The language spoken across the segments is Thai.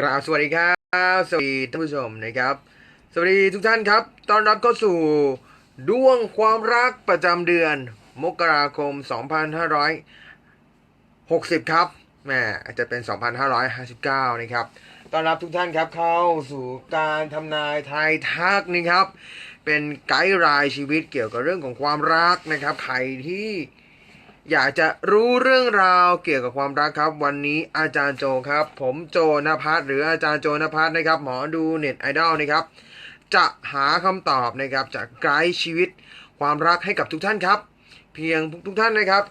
กราบสวัสดีครับ สวัสดีท่านผู้ชมนะครับ สวัสดีทุกท่านครับ ต้อนรับเข้าสู่ดวงความรักประจำเดือน มกราคม 2560 ครับแหมอาจจะเป็น 2559 นะครับ ต้อนรับทุกท่านครับเข้าสู่การทำนายไทยทักนะครับ เป็นไกด์รายชีวิตเกี่ยวกับเรื่องของความรักนะครับ ใครที่ อยากจะรู้เรื่องราวเกี่ยวกับความรักครับ วันนี้อาจารย์โจครับ ผมโจนภัสหรืออาจารย์โจนภัสนะครับ หมอดูเน็ตไอดอลนะครับ จะหาคำตอบนะครับจากไกด์ชีวิตความรักให้กับทุกท่านครับ เพียงทุกท่านนะครับ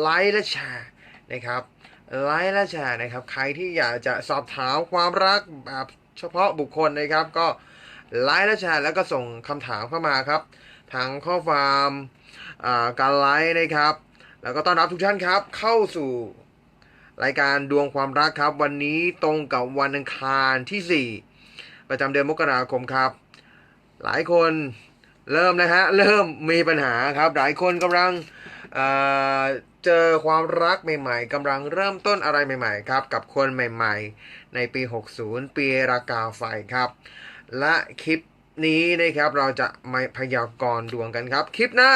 ไลค์และแชร์นะครับไลค์และแชร์นะครับ ใครที่อยากจะสอบถามความรักแบบเฉพาะบุคคลนะครับ ก็ไลค์และแชร์แล้วก็ส่งคำถามเข้ามาครับทางข้อความอ่าการไลค์นะครับ แล้วก็ต้อนรับทุกท่านครับ เข้าสู่รายการดวงความรักครับ วันนี้ตรงกับวันอังคารที่ 4 ประจำเดือนมกราคมครับ หลายคนเริ่มนะฮะเริ่มมีปัญหาครับ หลายคนกำลังเเจอความรักใหม่ๆกำลังเริ่มต้นอะไรใหม่ ๆ ครับ กับคนใหม่ ๆ ในปี 60 ปีรากาไฟครับ และคลิป นี้นะครับเราจะมาพยากรณ์ดวงกันครับ คลิปหน้า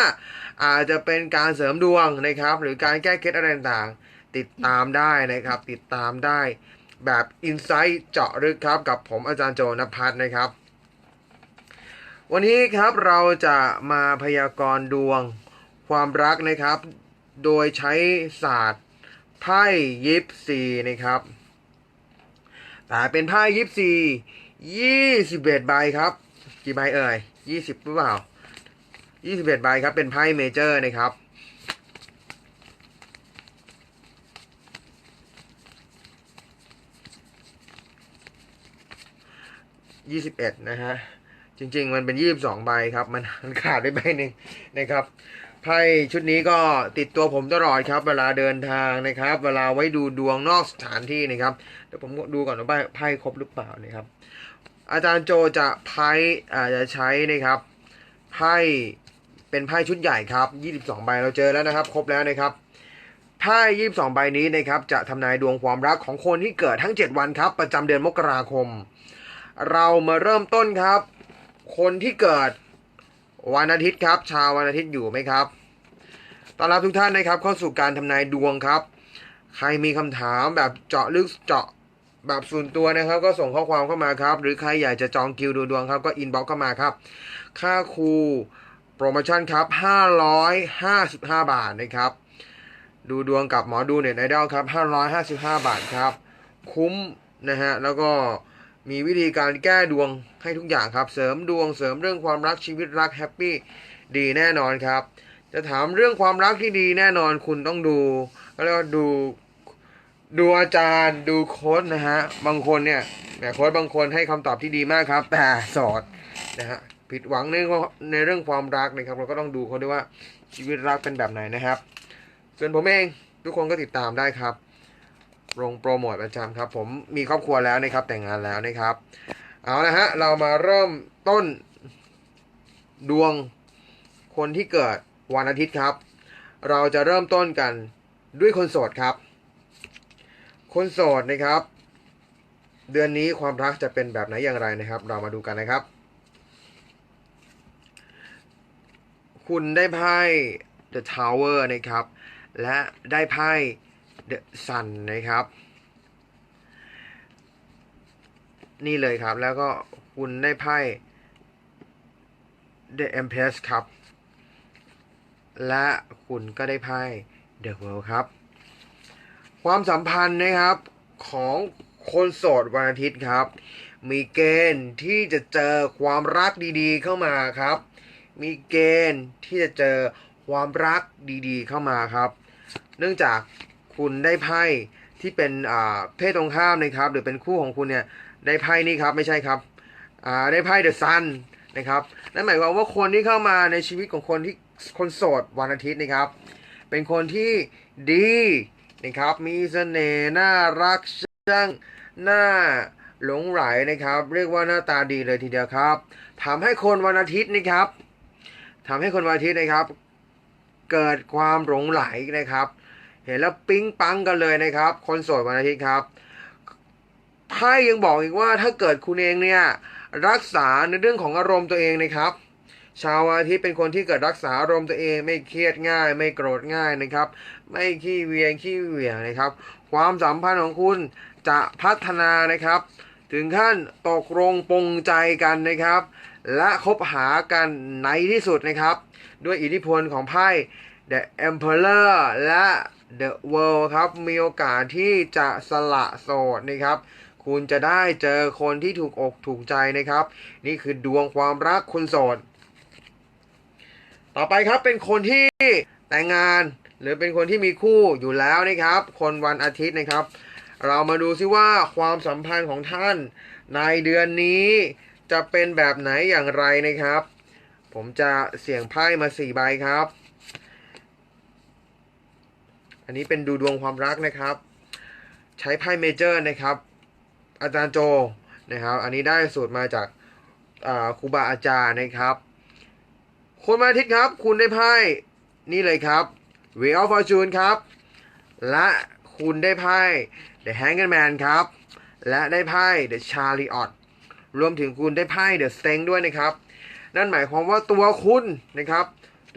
อาจจะเป็นการเสริมดวงนะครับ หรือการแก้เคล็ดอะไรต่างๆติดตามได้นะครับ ติดตามได้แบบอินไซต์เจาะลึกครับ กับผมอาจารย์โจนภัทรนะครับ วันนี้ครับเราจะมาพยากรณ์ดวงความรักนะครับ โดยใช้ศาสตร์ไพ่ยิปซีนะครับแต่เป็นไพ่ยิปซียี่สิบเอ็ดใบครับ กี่ใบเอ่ยยี่สิบหรือเปล่ายี่สิบเอ็ดใบครับ เป็นไพ่เมเจอร์นะครับ ยี่สิบเอ็ดนะฮะ จริง ๆ มันเป็นยี่สิบสองใบครับ มันขาดไปใบหนึ่งนะครับ ไพ่ชุดนี้ก็ติดตัวผมตลอดครับ เวลาเดินทางนะครับ เวลาไว้ดูดวงนอกสถานที่นะครับ เดี๋ยวผมดูก่อนว่าไพ่ไพ่ครบหรือเปล่านะครับ อาจารย์โจจะไพ่จจะใช้นะครับไพ่เป็นไพ่ชุดใหญ่ครับ 22 ใบเราเจอแล้วนะครับ ครบแล้วนะครับไพ่22 ใบนี้นะครับจะทำนายดวงความรักของคนที่เกิดทั้ง 7 วันครับประจำเดือนมกราคม เรามาเริ่มต้นครับ คนที่เกิดวันอาทิตย์ครับ ชาววันอาทิตย์อยู่ไหมครับต้อนรับทุกท่านนะครับเข้าสู่การทำนายดวงครับ ใครมีคำถามแบบเจาะลึกเจาะ แบบส่วนตัวนะครับ ก็ส่งข้อความเข้ามาครับ หรือใครอยากจะจองคิวดูดวงครับก็อินบ็อกเข้ามาครับ ค่าครูโปรโมชั่นครับ 555 บาทนะครับ ดูดวงกับหมอดูเน็ตไอดอลครับ 555 บาทครับ คุ้มนะฮะ แล้วก็มีวิธีการแก้ดวงให้ทุกอย่างครับ เสริมดวงเสริมเรื่องความรักชีวิตรักแฮปปี้ดีแน่นอนครับ จะถามเรื่องความรักที่ดีแน่นอนคุณต้องดูก็เรียกว่าดู ดูอาจารย์ดูโค้ดนะฮะ บางคนเนี่ยแหมโค้ดบางคนให้คำตอบที่ดีมากครับ แต่สอดนะฮะผิดหวังในในเรื่องความรักนะครับ เราก็ต้องดูเขาด้วยว่าชีวิตรักเป็นแบบไหนนะครับ ส่วนผมเองทุกคนก็ติดตามได้ครับลงโปรโมทประจำครับ ผมมีครอบครัวแล้วนะครับ แต่งงานแล้วนะครับ เอาละฮะ เรามาเริ่มต้นดวงคนที่เกิดวันอาทิตย์ครับ เราจะเริ่มต้นกันด้วยคนโสดครับ คนโสดนะครับ เดือนนี้ความรักจะเป็นแบบไหนอย่างไรนะครับ เรามาดูกันนะครับ คุณได้ไพ่ The Tower นะครับ และได้ไพ่ The Sun นะครับ นี่เลยครับแล้วก็คุณได้ไพ่ The Empress ครับ และคุณก็ได้ไพ่ The World ครับ ความสัมพันธ์นะครับของคนโสดวันอาทิตย์ครับ มีเกณฑ์ที่จะเจอความรักดีๆเข้ามาครับ มีเกณฑ์ที่จะเจอความรักดีๆเข้ามาครับ เนื่องจากคุณได้ไพ่ที่เป็นอ่าเพศตรงข้ามนะครับ หรือเป็นคู่ของคุณเนี่ยได้ไพ่นี่ครับไม่ใช่ครับอ่าได้ไพ่เดอะซันนะครับนั่นหมายความว่าคนที่เข้ามาในชีวิตของคนที่คนโสดวันอาทิตย์นะครับ เป็นคนที่ดี นะครับ มีเสน่ห์น่ารักช่างน่าหลงไหลนะครับ เรียกว่าหน้าตาดีเลยทีเดียวครับทำให้คนวันอาทิตย์นะครับทำให้คนวันอาทิตย์นะครับ เกิดความหลงไหลนะครับ เห็นแล้วปิ๊งปังกันเลยนะครับ คนโสดวันอาทิตย์ครับภพ่ยังบอกอีกว่าถ้าเกิดคุณเองเนี่ยรักษาในเรื่องของอารมณ์ตัวเองนะครับ ชาวอาทิตย์เป็นคนที่เกิดรักษาอารมณ์ตัวเองไม่เครียดง่าย ไม่โกรธง่ายนะครับ ไม่ขี้เวียงขี้เหวี่ยงนะครับ ความสัมพันธ์ของคุณจะพัฒนานะครับ ถึงขั้นตกลงปงใจกันนะครับ และคบหากันในที่สุดนะครับ ด้วยอิทธิพลของไพ่ The Emperor และ The World ครับมีโอกาสที่จะสละโสดนะครับคุณจะได้เจอคนที่ถูกอกถูกใจนะครับ นี่คือดวงความรักคุณโสด ต่อไปครับเป็นคนที่แต่งงาน หรือเป็นคนที่มีคู่อยู่แล้วนะครับ คนวันอาทิตย์นะครับ เรามาดูซิว่าความสัมพันธ์ของท่าน ในเดือนนี้จะเป็นแบบไหนอย่างไรนะครับ ผมจะเสี่ยงไพ่มาสี่ใบครับ อันนี้เป็นดูดวงความรักนะครับ ใช้ไพ่เมเจอร์นะครับ อาจารย์โจนะครับ อันนี้ได้สูตรมาจากครูบาอาจารย์นะครับ คนวันอาทิตย์ครับ คุณได้ไพ่นี่เลยครับ Wheel of Fortune ครับ และคุณได้ไพ่ The Hanged Man ครับ และได้ไพ่ The Chariot รวมถึงคุณได้ไพ่ The Strength ด้วยนะครับ นั่นหมายความว่าตัวคุณนะครับ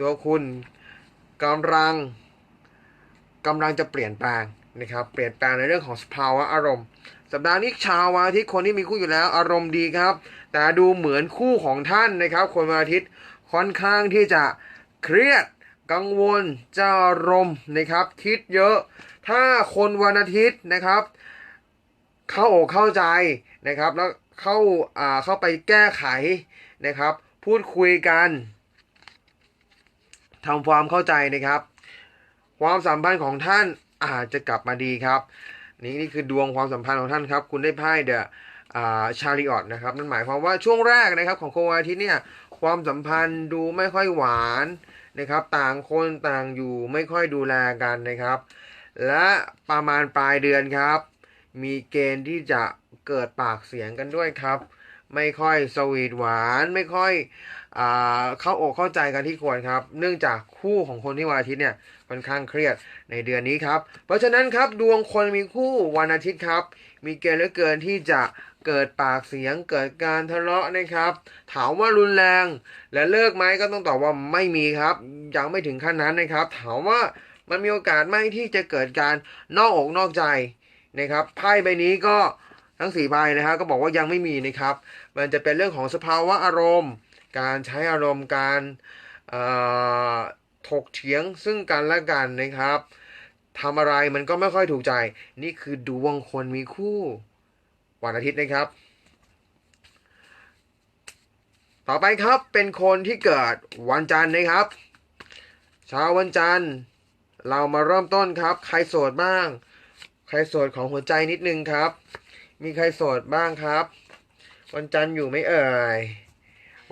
ตัวคุณกำลังกำลังจะเปลี่ยนแปลงนะครับ เปลี่ยนแปลงในเรื่องของสภาวะอารมณ์ สัปดาห์นี้ชาววันอาทิตย์คนที่มีคู่อยู่แล้วอารมณ์ดีครับ แต่ดูเหมือนคู่ของท่านนะครับ คนวันอาทิตย์ ค่อนข้างที่จะเครียดกังวลเจะอารมนะครับ คิดเยอะ ถ้าคนวันอาทิตย์นะครับ เข้าอกเข้าใจนะครับ แล้วเข้าอ่าเข้าไปแก้ไขนะครับ พูดคุยกันทำความเข้าใจนะครับ ความสัมพันธ์ของท่านอาจจะกลับมาดีครับ นี่นี่คือดวงความสัมพันธ์ของท่านครับ คุณได้ไพ่เดอะชาริออตนะครับนั่นหมายความว่าช่วงแรกนะครับของโคนวันอาทิตย์เนี่ย ความสัมพันธ์ดูไม่ค่อยหวานนะครับ ต่างคนต่างอยู่ไม่ค่อยดูแลกันนะครับ และประมาณปลายเดือนครับ มีเกณฑ์ที่จะเกิดปากเสียงกันด้วยครับ ไม่ค่อยสวีทหวานไม่ค่อยอเข้าอกเข้าใจกันที่ควรครับ เนื่องจากคู่ของคนที่วันอาทิตย์เนี่ยค่อนข้างเครียดในเดือนนี้ครับ เพราะฉะนั้นครับดวงคนมีคู่วันอาทิตย์ครับ มีเกณฑ์เหลือเกินที่จะ เกิดปากเสียงเกิดการทะเลาะนะครับ ถามว่ารุนแรง และเลิกไหมก็ต้องตอบว่าไม่มีครับ ยังไม่ถึงขั้นนั้นนะครับ ถามว่ามันมีโอกาสไหมที่จะเกิดการนอกอกนอกใจนะครับไพ่ใบนี้ก็ทั้งสี่ใบนะครับก็บอกว่ายังไม่มีนะครับ มันจะเป็นเรื่องของสภาวะอารมณ์ การใช้อารมณ์การถกเถียงซึ่งกันและกันนะครับทำอะไรมันก็ไม่ค่อยถูกใจ นี่คือดวงคนมีคู่ วันอาทิตย์นะครับ ต่อไปครับเป็นคนที่เกิดวันจันทร์นะครับเช้าวันจันทร์ เรามาเริ่มต้นครับ ใครโสดบ้าง ใครโสดของหัวใจนิดนึงครับ มีใครโสดบ้างครับ วันจันทร์อยู่ไม่เอ่ย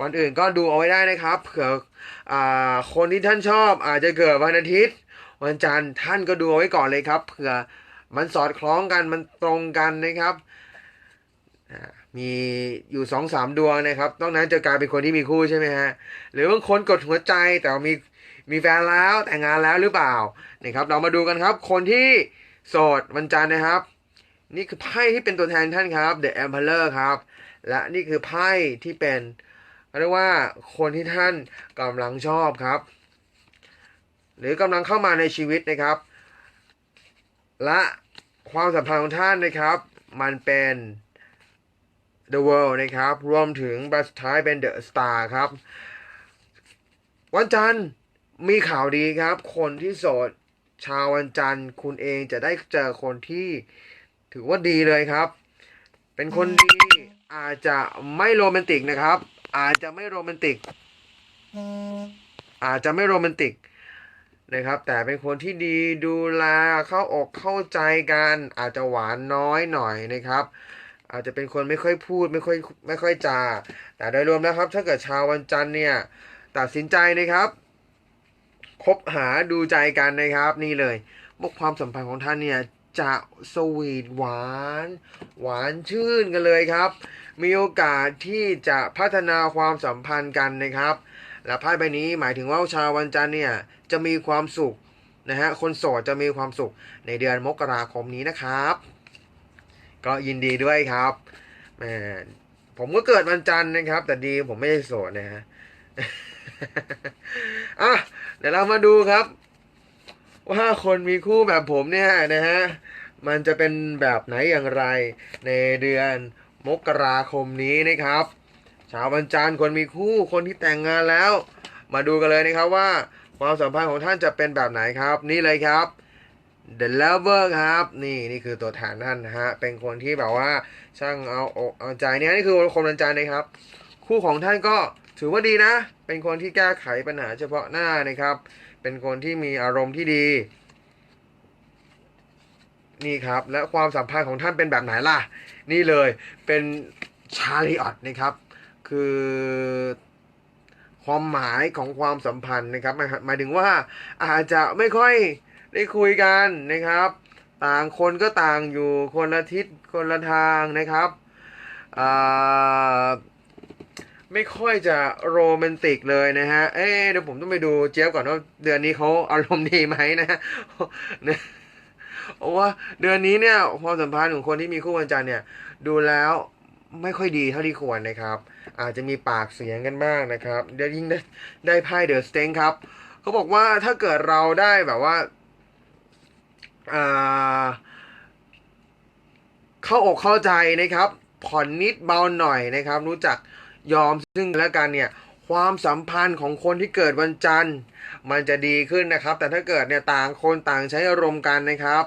วันอื่นก็ดูเอาไว้ได้นะครับเผื่ออคนที่ท่านชอบอาจจะเกิดวันอาทิตย์ วันจันทร์ท่านก็ดูเอาไว้ก่อนเลยครับเผื่อมันสอดคล้องกันมันตรงกันนะครับ มีอยู่สองสามดวงนะครับต้องนั้นจะกลายเป็นคนที่มีคู่ใช่ไหมฮะ หรือบางคนกดหัวใจแต่ว่ามีมีแฟนแล้วแต่งงานแล้วหรือเปล่านะครับ เรามาดูกันครับ คนที่โสดวันจันทร์นะครับ นี่คือไพ่ที่เป็นตัวแทนท่านครับ The Emperor ครับ และนี่คือไพ่ที่เป็นเรียกว่าคนที่ท่านกำลังชอบครับ หรือกำลังเข้ามาในชีวิตนะครับ และความสัมพันธ์ของท่านนะครับ มันเป็น The World นะครับ รวมถึงบัสท้ายเป็น The Star ครับ วันจันทร์มีข่าวดีครับ คนที่โสดชาววันจันทร์คุณเองจะได้เจอคนที่ถือว่าดีเลยครับ เป็นคนดีอาจจะไม่โรแมนติกนะครับ อาจจะไม่โรแมนติก อาจจะไม่โรแมนติกนะครับ แต่เป็นคนที่ดีดูแลเข้าอกเข้าใจกัน อาจจะหวานน้อยหน่อยนะครับ อาจจะเป็นคนไม่ค่อยพูดไม่ค่อยไม่ค่อยจา แต่โดยรวมนะครับ ถ้าเกิดชาววันจันทร์เนี่ยตัดสินใจนะครับ คบหาดูใจกันนะครับ นี่เลยว่าความสัมพันธ์ของท่านเนี่ยจะสวีทหวาน หวานชื่นกันเลยครับ มีโอกาสที่จะพัฒนาความสัมพันธ์กันนะครับ และไพ่ใบนี้หมายถึงว่าชาววันจันทร์เนี่ยจะมีความสุขนะฮะคนโสดจะมีความสุขในเดือนมกราคมนี้นะครับ ก็ยินดีด้วยครับแมผมก็เกิดวันจันทร์นะครับ แต่ดีผมไม่ได้โสดนะฮะอะเดี๋ยวเรามาดูครับ ว่าคนมีคู่แบบผมเนี่ยนะฮะมันจะเป็นแบบไหนอย่างไรในเดือนมกราคมนี้นะครับชาววันจันทร์คนมีคู่คนที่แต่งงานแล้ว มาดูกันเลยนะครับว่าความสัมพันธ์ของท่านจะเป็นแบบไหนครับ นี่เลยครับ The Lover ครับ นี่นี่คือตัวแทนท่านนะฮะ เป็นคนที่แบบว่าช่างเอาอกเอาใจเนี่ยนี่คือคนวันใจนะครับ คู่ของท่านก็ถือว่าดีนะ เป็นคนที่แก้ไขปัญหาเฉพาะหน้านะครับ เป็นคนที่มีอารมณ์ที่ดี นี่ครับ และความสัมพันธ์ของท่านเป็นแบบไหนล่ะ นี่เลยเป็นชาลีออตนะครับ คือความหมายของความสัมพันธ์นะครับหมายถึงว่าอาจจะไม่ค่อย ได้คุยกันนะครับ ต่างคนก็ต่างอยู่คนละทิศคนละทางนะครับไม่ค่อยจะโรแมนติกเลยนะฮะ เอ๊ะเดี๋ยวผมต้องไปดูเจี๊ยบก่อนว่าเดือนนี้เขาอารมณ์ดีไหมนะฮะนะเพราะว่าเดือนนี้เนี่ยความสัมพันธ์ของคนที่มีคู่วันจันทร์เนี่ย ดูแล้วไม่ค่อยดีเท่าที่ควรนะครับ อาจจะมีปากเสียงกันบ้างนะครับเดี๋ยวยิ่งได้ได้ไพ่เดอะสเต็งครับเขาบอกว่าถ้าเกิดเราได้แบบว่า เข้าอกเข้าใจนะครับ ผ่อนนิดเบาหน่อยนะครับ รู้จักยอมซึ่งและกันเนี่ยความสัมพันธ์ของคนที่เกิดวันจันทร์ มันจะดีขึ้นนะครับ แต่ถ้าเกิดเนี่ยต่างคนต่างใช้อารมณ์กันนะครับ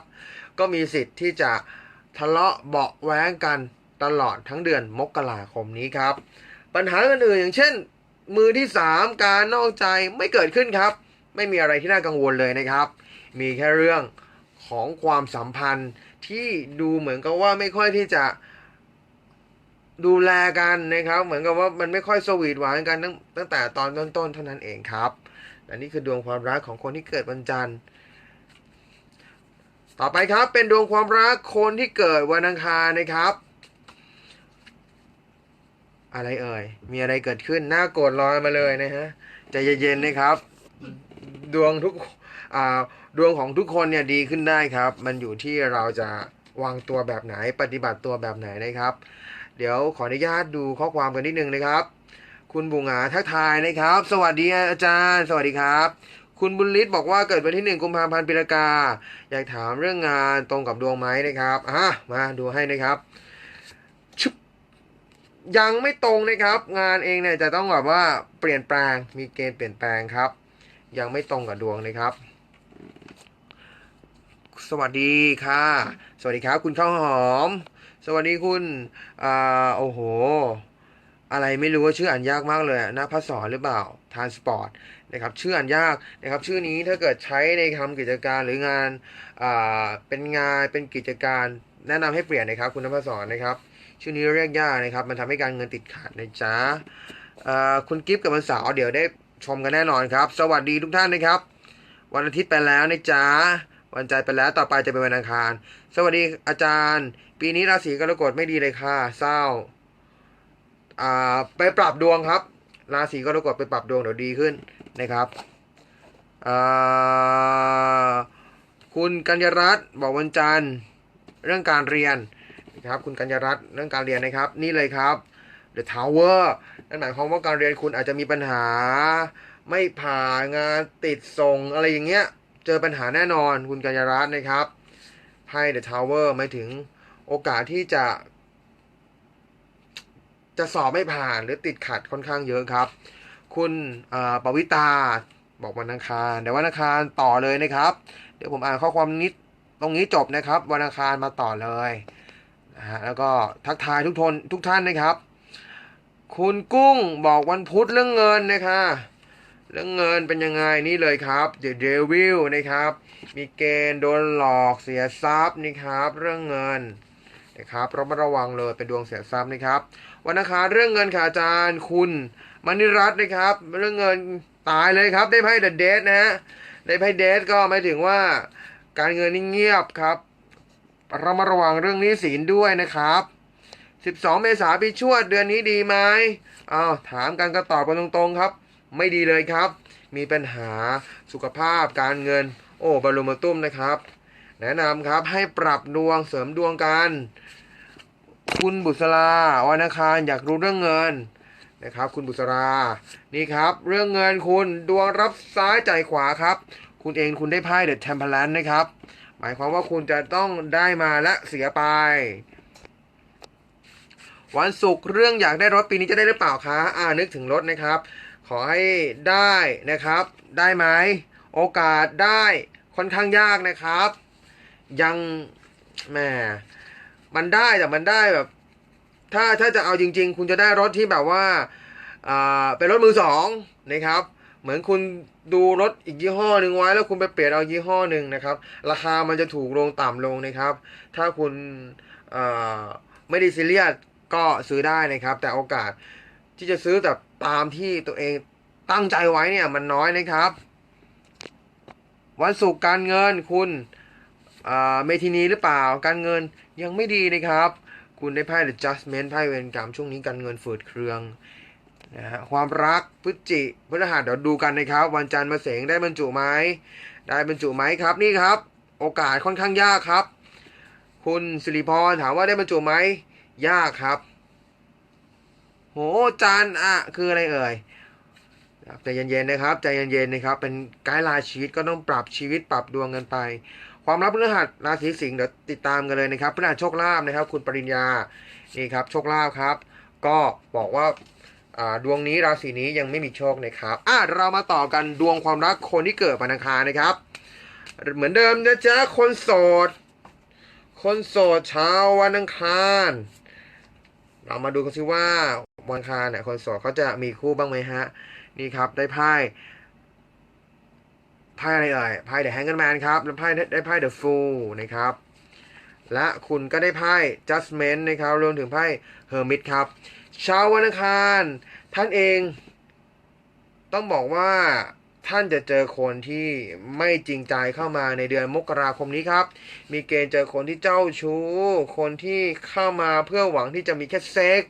ก็มีสิทธิ์ที่จะทะเลาะเบาะแว้งกันตลอดทั้งเดือนมกราคมนี้ครับ ปัญหาอื่นๆอย่างเช่น มือที่ 3 การนอกใจไม่เกิดขึ้นครับ ไม่มีอะไรที่น่ากังวลเลยนะครับ มีแค่เรื่อง ของความสัมพันธ์ที่ดูเหมือนกับว่าไม่ค่อยที่จะดูแลกันนะครับ เหมือนกับว่ามันไม่ค่อยสวีทหวานกันตั้งตั้งแต่ตอนต้นๆเท่านั้นเองครับและนี่คือดวงความรักของคนที่เกิดวันจันทร์ ต่อไปครับเป็นดวงความรักคนที่เกิดวันอังคารนะครับ อะไรเอ่ย มีอะไรเกิดขึ้นหน้าโกรธลอยมาเลยนะฮะใจเย็นๆนะครับ ดวงทุกอ่า ดวงของทุกคนเนี่ยดีขึ้นได้ครับ มันอยู่ที่เราจะวางตัวแบบไหนปฏิบัติตัวแบบไหนนะครับ เดี๋ยวขออนุญาตดูข้อความกันนิดนึงนะครับ คุณบุงหาทักทายนะครับ สวัสดีอาจารย์ สวัสดีครับ คุณบุญฤทธิ์บอกว่าเกิดวันที่หนึ่งกุมภาพันธ์ปีละกา อยากถามเรื่องงานตรงกับดวงไหมนะครับอะมาดูให้นะครับชึบยังไม่ตรงนะครับ งานเองเนี่ยจะต้องแบบว่าเปลี่ยนแปลงมีเกณฑ์เปลี่ยนแปลงครับ ยังไม่ตรงกับดวงนะครับ สวัสดีค่ะ สวัสดีครับ คุณข้าวหอม สวัสดีคุณอ่าโอ้โห อะไรไม่รู้ว่าชื่ออ่านยากมากเลยอะนะพัสอนหรือเปล่าทานสปอร์ตนะครับชื่ออ่านยากนะครับ ชื่อนี้ถ้าเกิดใช้ในทำกิจการหรืองานอ่าเป็นงานเป็นกิจการแนะนำให้เปลี่ยนนะครับ คุณนภัสสอนนะครับ ชื่อนี้เรียกยากนะครับ มันทำให้การเงินติดขัดนะจ๊ะอ่าคุณกิฟต์กับวันเสาร์เดี๋ยวได้ชมกันแน่นอนครับ สวัสดีทุกท่านนะครับ วันอาทิตย์ไปแล้วนะจ๊ะ วันจันทร์ไปแล้วต่อไปจะเป็นวันอังคาร สวัสดีอาจารย์ ปีนี้ราศีกรกฎไม่ดีเลยค่ะเศร้าอ่าไปปรับดวงครับ ราศีกรกฎไปปรับดวงเดี๋ยวดีขึ้นนะครับอ่าคุณกัญญรัตน์บอกวันจันทร์เรื่องการเรียนนะครับคุณกัญญรัตน์เรื่องการเรียนนะครับ นี่เลยครับ The Tower นั่นหมายความว่าการเรียนคุณอาจจะมีปัญหา ไม่ผ่านงานติดส่งอะไรอย่างเงี้ย เจอปัญหาแน่นอนคุณกัญญรัตน์นะครับไพ่ The Tower หมายถึงโอกาสที่จะ จะสอบไม่ผ่านหรือติดขัดค่อนข้างเยอะครับ คุณปวิตาบอกวันอังคารเดี๋ยววันอังคารต่อเลยนะครับ เดี๋ยวผมอ่านข้อความนิดตรงนี้จบนะครับ วันอังคารมาต่อเลยนะฮะแล้วก็ทักทายทุกทนทุกท่านนะครับ คุณกุ้งบอกวันพุธเรื่องเงินนะคะ เรื่องเงินเป็นยังไงนี่เลยครับ The Devil นะครับ มีเกณฑ์โดนหลอกเสียทรัพย์นะครับ เรื่องเงินนะครับเรามาระวังเลยเป็นดวงเสียทรัพย์นะครับ วันอังคารเรื่องเงินค่ะอาจารย์คุณมณิรัตน์นะครับ เรื่องเงินตายเลยครับ ได้ไพ่เดอะเดทนะฮะได้ไพ่เดทก็หมายถึงว่า การเงินนี่เงียบครับเรามาระวังเรื่องนี้สินด้วยนะครับ 12 เมษายนปีชวดเดือนนี้ดีไหมอ้าวถามกันก็ตอบกันตรงๆครับ ไม่ดีเลยครับ มีปัญหาสุขภาพการเงิน โอ้บารุมาตุ้มนะครับ แนะนำครับให้ปรับดวงเสริมดวงกัน คุณบุษราวันอังคารอยากรู้เรื่องเงินนะครับคุณบุษรา นี่ครับ เรื่องเงินคุณดวงรับซ้ายจ่ายขวาครับ คุณเองคุณได้ไพ่เดอะเทมเพลนนะครับ หมายความว่าคุณจะต้องได้มาและเสียไป วันศุกร์เรื่องอยากได้รถปีนี้จะได้หรือเปล่าคะอ่านึกถึงรถนะครับ ขอให้ได้นะครับ ได้ไหมโอกาสได้ค่อนข้างยากนะครับ ยังแหมมันได้แต่มันได้แบบ ถ้าถ้าจะเอาจริง ๆ คุณจะได้รถที่แบบว่าเป็นรถมือสองนะครับ เหมือนคุณดูรถอีกยี่ห้อหนึ่งไว้แล้วคุณไปเปลี่ยนเอายี่ห้อหนึ่งนะครับ ราคามันจะถูกลงต่ำลงนะครับ ถ้าคุณไม่ได้ซีเรียสก็ซื้อได้นะครับ แต่โอกาส ที่จะซื้อแบบตามที่ตัวเองตั้งใจไว้เนี่ยมันน้อยนะครับ วันศุกร์การเงินคุณเมทินีหรือเปล่าการเงินยังไม่ดีนะครับ คุณได้ไพ่ The Judgment ไพ่เวรกรรมช่วงนี้การเงินฝืดเครืองนะฮะความรักพฤศจิพฤหัสเดี๋ยวดูกันนะครับ วันจันทร์มาเสงได้บรรจุไหมได้บรรจุไหมครับนี่ครับ โอกาสค่อนข้างยากครับ คุณสิริพรถามว่าได้บรรจุไหมยากครับ โหจันอะคืออะไรเอ่ยใจเย็นๆนะครับใจเย็นๆนะครับ เป็นไกด์ไลน์ชีวิตก็ต้องปรับชีวิตปรับดวงกันไป ความลับพฤหัสราศีสิงห์เดี๋ยวติดตามกันเลยนะครับพฤหัสโชคลาภนะครับ คุณปริญญานี่ครับโชคลาภครับ ก็บอกว่าดวงนี้ราศีนี้ยังไม่มีโชคนะครับอะเรามาต่อกันดวงความรักคนที่เกิดวันอังคารนะครับ เหมือนเดิมนะจ๊ะคนโสด คนโสดเช้าวันอังคาร เรามาดูกันสิว่า วันอังคารเนี่ยคนโสดเขาจะมีคู่บ้างไหมฮะ นี่ครับได้ไพ่ไพ่อะไรเอ่ยไพ่เดอะแฮงเกอร์แมนครับแล้วไพ่ได้ไพ่เดอะฟูลนะครับ และคุณก็ได้ไพ่ Judgment นะครับรวมถึงไพ่ Hermit ครับเช้าวันอังคารท่านเองต้องบอกว่าท่านจะเจอคนที่ไม่จริงใจเข้ามาในเดือนมกราคมนี้ครับ มีเกณฑ์เจอคนที่เจ้าชู้ คนที่เข้ามาเพื่อหวังที่จะมีแค่เซ็ก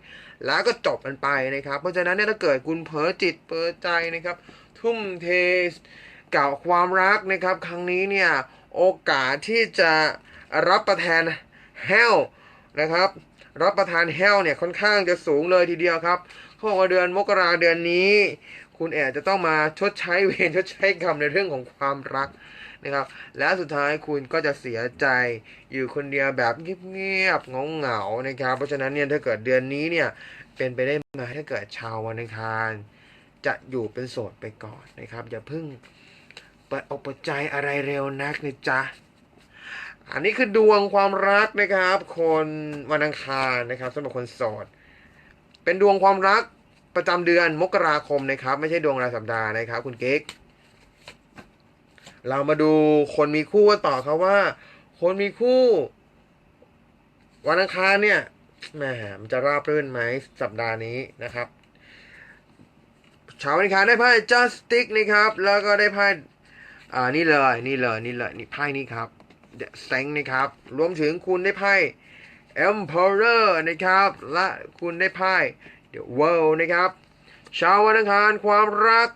แล้วก็จบกันไปนะครับ เพราะฉะนั้นเนี่ยถ้าเกิดคุณเผลอจิตเปิดใจนะครับ ทุ่มเทกับความรักนะครับ ครั้งนี้เนี่ยโอกาสที่จะรับประทานแฮลนะครับ รับประทานแฮลเนี่ยค่อนข้างจะสูงเลยทีเดียวครับเขาบอกว่าเดือนมกราเดือนนี้ คุณแอบจะต้องมาชดใช้เวรชดใช้กรรมในเรื่องของความรัก นะครับ และสุดท้ายคุณก็จะเสียใจอยู่คนเดียวแบบเงียบๆเหงานะครับ เพราะฉะนั้นเนี่ยถ้าเกิดเดือนนี้เนี่ยเป็นไปได้ไหมถ้าเกิดชาววันอังคาร จะอยู่เป็นโสดไปก่อนนะครับ อย่าเพิ่งเปิดอกเปิดใจอะไรเร็วนักนะจ๊ะอันนี้คือดวงความรักนะครับ คนวันอังคารนะครับสำหรับคนโสด เป็นดวงความรักประจำเดือนมกราคมนะครับ ไม่ใช่ดวงรายสัปดาห์นะครับ คุณเก๊ก เรามาดูคนมีคู่กันต่อครับว่า คนมีคู่ วันอังคารเนี่ยแหมมันจะราบรื่นไหมสัปดาห์นี้นะครับเช้าวันอังคารได้ไพ่ Justice นะครับ แล้วก็ได้ไพ่อ่านี่เลยนี่เลยนี่เลยนี่ไพ่นี้ครับ The Saint นะครับ รวมถึงคุณได้ไพ่ Emperor นะครับ และคุณได้ไพ่ The World นะครับช้าวันอังคารความรัก